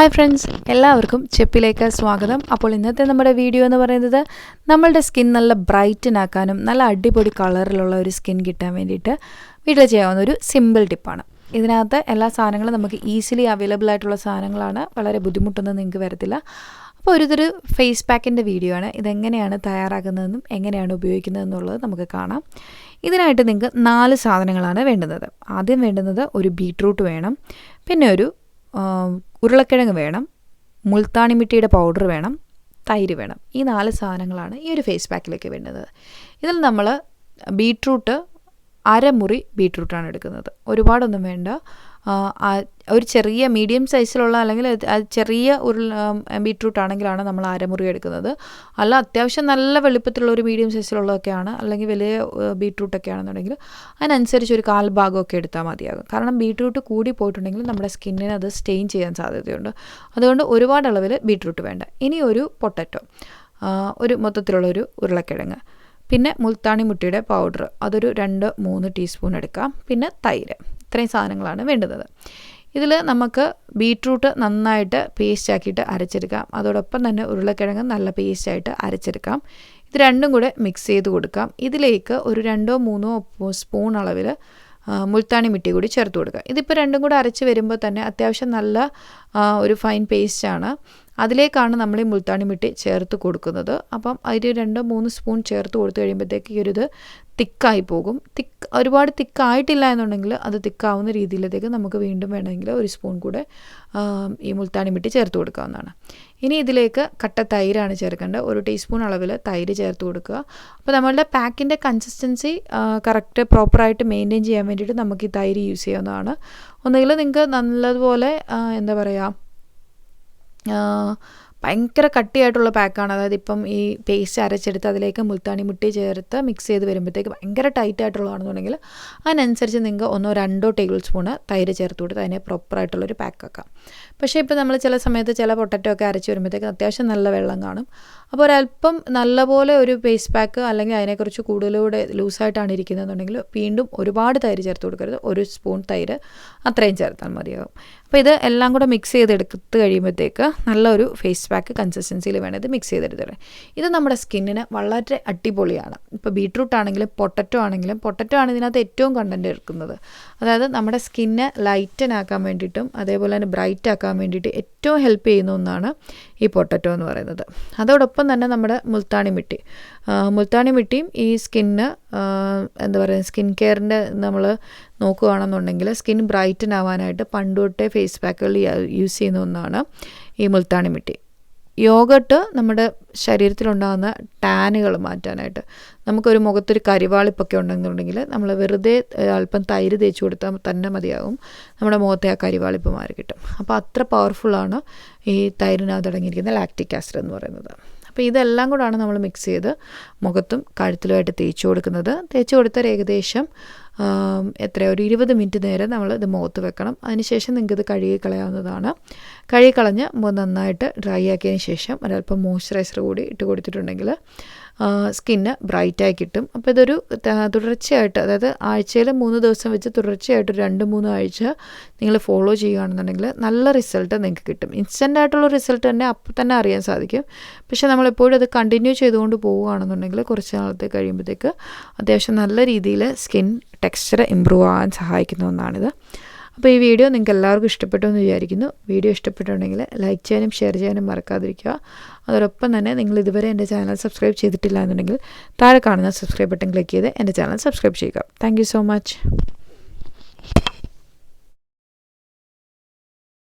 Hi friends എല്ലാവർക്കും ചെപ്പിലേക്ക് സ്വാഗതം. അപ്പോൾ ഇന്നത്തെ നമ്മുടെ വീഡിയോ എന്ന് പറയുന്നത് നമ്മളുടെ സ്കിൻ നല്ല ബ്രൈറ്റൻ ആക്കാനും നല്ല അടിപൊളി കളറിലുള്ള ഒരു സ്കിൻ കിട്ടാൻ വേണ്ടിയിട്ട് വീട്ടിൽ ചെയ്യാവുന്ന ഒരു സിമ്പിൾ ടിപ്പാണ് ഇതിനകത്ത് എല്ലാ സാധനങ്ങളും നമുക്ക് ഈസിലി അവൈലബിൾ ആയിട്ടുള്ള സാധനങ്ങളാണ്. വളരെ ബുദ്ധിമുട്ടൊന്നും നിങ്ങൾക്ക് വരത്തില്ല. അപ്പോൾ ഒരു ഫേസ് പാക്കിന്റെ വീഡിയോ ആണ്. ഇതെങ്ങനെയാണ് തയ്യാറാക്കുന്നതെന്നും എങ്ങനെയാണ് ഉപയോഗിക്കുന്നതെന്നുള്ളത് നമുക്ക് കാണാം. ഇതിനായിട്ട് നിങ്ങൾക്ക് നാല് സാധനങ്ങളാണ് വേണ്ടുന്നത്. ആദ്യം വേണ്ടുന്നത് ഒരു ബീട്രൂട്ട് വേണം. പിന്നെ ഒരു ഉരുളക്കിഴങ്ങ് വേണം മുൾത്താണി മിട്ടിയുടെ പൗഡർ വേണം തൈര് വേണം. ഈ നാല് സാധനങ്ങളാണ് ഈ ഒരു ഫേസ് പാക്കിലേക്ക് വേണ്ടത്. ഇതിൽ നമ്മൾ ബീട്രൂട്ട് അരമുറി ബീട്രൂട്ടാണ് എടുക്കുന്നത്. ഒരുപാടൊന്നും വേണ്ട. ഒരു ചെറിയ മീഡിയം സൈസിലുള്ള അല്ലെങ്കിൽ ചെറിയ ഒരു ബീട്രൂട്ട് ആണെങ്കിലാണ് നമ്മൾ അരമുറി എടുക്കുന്നത്. അല്ല അത്യാവശ്യം നല്ല വെളുപ്പത്തിലുള്ള ഒരു മീഡിയം സൈസിലുള്ളതൊക്കെയാണ്. അല്ലെങ്കിൽ വലിയ ബീട്രൂട്ടൊക്കെ ആണെന്നുണ്ടെങ്കിൽ അതിനനുസരിച്ച് ഒരു കാൽ ഭാഗമൊക്കെ എടുത്താൽ മതിയാകും. കാരണം ബീട്രൂട്ട് കൂടി പോയിട്ടുണ്ടെങ്കിൽ നമ്മുടെ സ്കിന്നിന് അത് സ്റ്റെയിൻ ചെയ്യാൻ സാധ്യതയുണ്ട്. അതുകൊണ്ട് ഒരുപാട് അളവിൽ ബീട്രൂട്ട് വേണ്ട. ഇനി ഒരു പൊട്ടറ്റോ ഒരു മൊത്തത്തിലുള്ളൊരു ഉരുളക്കിഴങ്ങ്. പിന്നെ മുൽത്താണി മുട്ടിയുടെ പൗഡർ അതൊരു രണ്ട് മൂന്ന് ടീസ്പൂൺ എടുക്കാം. പിന്നെ തൈര്. ഇത്രയും സാധനങ്ങളാണ് വേണ്ടുന്നത്. ഇതിൽ നമുക്ക് ബീട്രൂട്ട് നന്നായിട്ട് പേസ്റ്റ് ആക്കിയിട്ട് അരച്ചെടുക്കാം. അതോടൊപ്പം തന്നെ ഉരുളക്കിഴങ്ങ് നല്ല പേസ്റ്റായിട്ട് അരച്ചെടുക്കാം. ഇത് രണ്ടും കൂടെ മിക്സ് ചെയ്ത് കൊടുക്കാം. ഇതിലേക്ക് ഒരു രണ്ടോ മൂന്നോ സ്പൂൺ അളവിൽ മുൾത്താണി മിട്ടി കൂടി ചേർത്ത് കൊടുക്കുക ഇതിപ്പോൾ രണ്ടും കൂടെ അരച്ച് വരുമ്പോൾ തന്നെ അത്യാവശ്യം നല്ല ഒരു ഫൈൻ പേസ്റ്റാണ് അതിലേക്കാണ് നമ്മൾ ഈ മുൾത്താണി മിട്ടി ചേർത്ത് കൊടുക്കുന്നത്. അപ്പം അതിൽ രണ്ടോ മൂന്ന് സ്പൂൺ ചേർത്ത് കൊടുത്തു കഴിയുമ്പോഴത്തേക്ക് ഈ ഒരു ഇത് തിക്കായി പോകും. തിക്ക് ഒരുപാട് തിക്കായിട്ടില്ല എന്നുണ്ടെങ്കിൽ അത് തിക്കാവുന്ന രീതിയിലത്തേക്ക് നമുക്ക് വീണ്ടും വേണമെങ്കിൽ ഒരു സ്പൂൺ കൂടെ ഈ മുൾത്താണി മിട്ടി ചേർത്ത് കൊടുക്കാവുന്നതാണ്. ഇനി ഇതിലേക്ക് കട്ട തൈരാണ് ചേർക്കേണ്ടത്. ഒരു ടീസ്പൂൺ അളവിൽ തൈര് ചേർത്ത് കൊടുക്കുക. അപ്പോൾ നമ്മളുടെ പാക്കിന്റെ കൺസിസ്റ്റൻസി കറക്റ്റ് പ്രോപ്പറായിട്ട് മെയിന്റെയിൻ ചെയ്യാൻ വേണ്ടിയിട്ട് നമുക്ക് ഈ തൈര് യൂസ് ചെയ്യാവുന്നതാണ്. ഒന്നുകിൽ നിങ്ങൾക്ക് നല്ലതുപോലെ എന്താ പറയുക ഭയങ്കര കട്ടിയായിട്ടുള്ള പാക്കാണ്. അതായത് ഇപ്പം ഈ പേസ്റ്റ് അരച്ചെടുത്ത് അതിലേക്ക് മുൽത്താണി മുട്ടി ചേർത്ത് മിക്സ് ചെയ്ത് വരുമ്പോഴത്തേക്ക് ഭയങ്കര ടൈറ്റ് ആയിട്ടുള്ളതാണെന്നുണ്ടെങ്കിൽ അതിനനുസരിച്ച് നിങ്ങൾക്ക് ഒന്നോ രണ്ടോ ടേബിൾ സ്പൂൺ തൈര് ചേർത്ത് കൊടുത്ത് അതിനെ പ്രോപ്പറായിട്ടുള്ളൊരു പാക്ക് ആക്കാം. പക്ഷേ ഇപ്പോൾ നമ്മൾ ചില സമയത്ത് ചില പൊട്ടറ്റോ ഒക്കെ അരച്ച് വരുമ്പോഴത്തേക്ക് അത്യാവശ്യം നല്ല വെള്ളം കാണും. അപ്പോൾ ഒരല്പം നല്ലപോലെ ഒരു പേസ്റ്റ് പാക്ക് അല്ലെങ്കിൽ അതിനെക്കുറിച്ച് കൂടുതലൂടെ ലൂസായിട്ടാണ് ഇരിക്കുന്നതെന്നുണ്ടെങ്കിൽ വീണ്ടും ഒരുപാട് തൈര് ചേർത്ത് കൊടുക്കരുത്. ഒരു സ്പൂൺ തൈര് അത്രയും ചേർത്താൽ മതിയാകും. അപ്പോൾ ഇത് എല്ലാം കൂടെ മിക്സ് ചെയ്തെടുത്ത് കഴിയുമ്പോഴത്തേക്ക് നല്ലൊരു ഫേസ് പാക്ക് കൺസിസ്റ്റൻസിയിൽ വേണം ഇത് മിക്സ് ചെയ്തെടുത്തത് ഇത് നമ്മുടെ സ്കിന്നിന് വളരെ അടിപൊളിയാണ്. ഇപ്പോൾ ബീട്രൂട്ട് ആണെങ്കിലും പൊട്ടറ്റോ ആണെങ്കിലും പൊട്ടറ്റോ ആണ് ഇതിനകത്ത് ഏറ്റവും കണ്ടന്റ് എടുക്കുന്നത്. അതായത് നമ്മുടെ സ്കിന്നെ ലൈറ്റൻ ആക്കാൻ വേണ്ടിയിട്ടും അതേപോലെ തന്നെ ബ്രൈറ്റ് ആക്കാൻ വേണ്ടിയിട്ട് ഏറ്റവും ഹെൽപ്പ് ചെയ്യുന്ന ഒന്നാണ് ഈ പൊട്ടറ്റോ എന്ന് പറയുന്നത്. അതോടൊപ്പം തന്നെ നമ്മുടെ മുൽത്താണി മിട്ടി. മുൽത്താണി മിട്ടിയും ഈ സ്കിന്ന് എന്താ പറയുക സ്കിൻ കെയറിന്റെ നമ്മൾ നോക്കുകയാണെന്നുണ്ടെങ്കിൽ സ്കിൻ ബ്രൈറ്റൻ ആവാനായിട്ട് പണ്ട് തൊട്ടേ ഫേസ് പാക്കുകൾ യൂസ് ചെയ്യുന്ന ഒന്നാണ് ഈ മുൽത്താണി മിട്ടി. യോഗട്ട് നമ്മുടെ ശരീരത്തിലുണ്ടാകുന്ന ടാനുകൾ മാറ്റാനായിട്ട്. നമുക്കൊരു മുഖത്തൊരു കരിവാളിപ്പൊക്കെ ഉണ്ടെന്നുണ്ടെങ്കിൽ നമ്മൾ വെറുതെ അല്പം തൈര് തേച്ച് കൊടുത്താൽ തന്നെ മതിയാകും. നമ്മുടെ മുഖത്തെ ആ കരിവാളിപ്പ് മാറി കിട്ടും. അപ്പോൾ അത്ര പവർഫുള്ളാണ് ഈ തൈരിനകത്ത് അടങ്ങിയിരിക്കുന്ന ലാക്റ്റിക് ആസിഡ് എന്ന് പറയുന്നത്. അപ്പോൾ ഇതെല്ലാം കൂടാണ് നമ്മൾ മിക്സ് ചെയ്ത് മുഖത്തും കഴുത്തിലുമായിട്ട് തേച്ച് കൊടുക്കുന്നത്. തേച്ച് കൊടുത്താൽ ഏകദേശം എത്ര ഒരു ഇരുപത് മിനിറ്റ് നേരം നമ്മൾ ഇത് മുഖത്ത് വെക്കണം. അതിനുശേഷം നിങ്ങൾക്ക് ഇത് കഴുകി കളയാവുന്നതാണ്. കഴുകി മൂന്ന് നന്നായിട്ട് ഡ്രൈ ആക്കിയതിന് ശേഷം ഒരല്പം മോയ്സ്ചറൈസർ കൂടി ഇട്ട് കൊടുത്തിട്ടുണ്ടെങ്കിൽ സ്കിന്ന് ബ്രൈറ്റായി കിട്ടും. അപ്പോൾ ഇതൊരു തുടർച്ചയായിട്ട് അതായത് ആഴ്ചയിൽ മൂന്ന് ദിവസം വെച്ച് തുടർച്ചയായിട്ട് രണ്ട് മൂന്ന് ആഴ്ച നിങ്ങൾ ഫോളോ ചെയ്യുകയാണെന്നുണ്ടെങ്കിൽ നല്ല റിസൾട്ട് നിങ്ങൾക്ക് കിട്ടും. ഇൻസ്റ്റന്റ് ആയിട്ടുള്ള റിസൾട്ട് തന്നെ അപ്പം തന്നെ അറിയാൻ സാധിക്കും. പക്ഷേ നമ്മളെപ്പോഴും അത് കണ്ടിന്യൂ ചെയ്തുകൊണ്ട് പോവുകയാണെന്നുണ്ടെങ്കിൽ കുറച്ച് നാളത്തെ കഴിയുമ്പോഴത്തേക്ക് അത്യാവശ്യം നല്ല രീതിയിൽ സ്കിൻ ടെക്സ്ചർ ഇമ്പ്രൂവ് ആകാൻ സഹായിക്കുന്ന ഒന്നാണിത്. അപ്പോൾ ഈ വീഡിയോ നിങ്ങൾക്ക് എല്ലാവർക്കും ഇഷ്ടപ്പെട്ടു എന്ന് വിചാരിക്കുന്നു. വീഡിയോ ഇഷ്ടപ്പെട്ടുണ്ടെങ്കിൽ ലൈക്ക് ചെയ്യാനും ഷെയർ ചെയ്യാനും മറക്കാതിരിക്കുക. അതോടൊപ്പം തന്നെ നിങ്ങൾ ഇതുവരെ എന്റെ ചാനൽ സബ്സ്ക്രൈബ് ചെയ്തിട്ടില്ല എന്നുണ്ടെങ്കിൽ താഴെ കാണുന്ന സബ്സ്ക്രൈബ് ബട്ടൺ ക്ലിക്ക് ചെയ്ത് എന്റെ ചാനൽ സബ്സ്ക്രൈബ് ചെയ്യുക. Thank so much